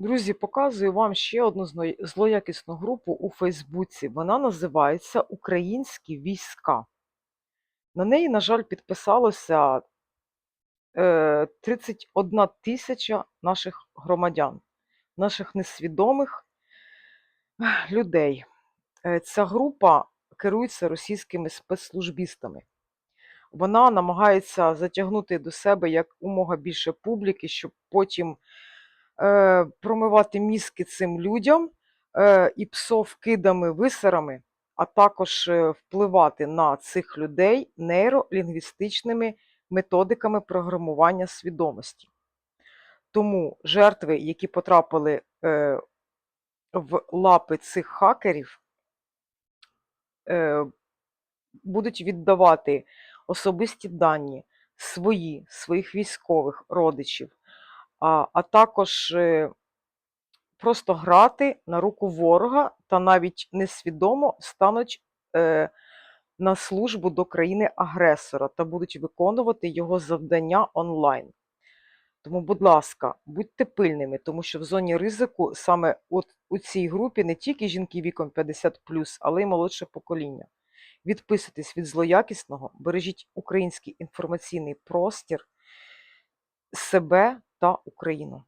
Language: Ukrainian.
Друзі, показую вам ще одну злоякісну групу у Фейсбуці. Вона називається Українські війська. На неї, на жаль, підписалося е, 31 тисяча наших громадян, наших несвідомих людей. Е, Ця група керується російськими спецслужбістами. Вона намагається затягнути до себе як умога більше публіки, щоб потім е, промивати мізки цим людям е, і псовкидами, висерами, а також е, впливати на цих людей нейролінгвістичними методиками програмування свідомості. Тому жертви, які потрапили е, в лапи цих хакерів, е, будуть віддавати особисті дані свої, своїх військових родичів, а, а також е, просто грати на руку ворога та навіть несвідомо стануть е, на службу до країни-агресора та будуть виконувати його завдання онлайн. Тому, будь ласка, будьте пильними, тому що в зоні ризику саме от у цій групі не тільки жінки віком 50, але й молодше покоління. Відписуйтесь від злоякісного, бережіть український інформаційний простір, себе та Україну.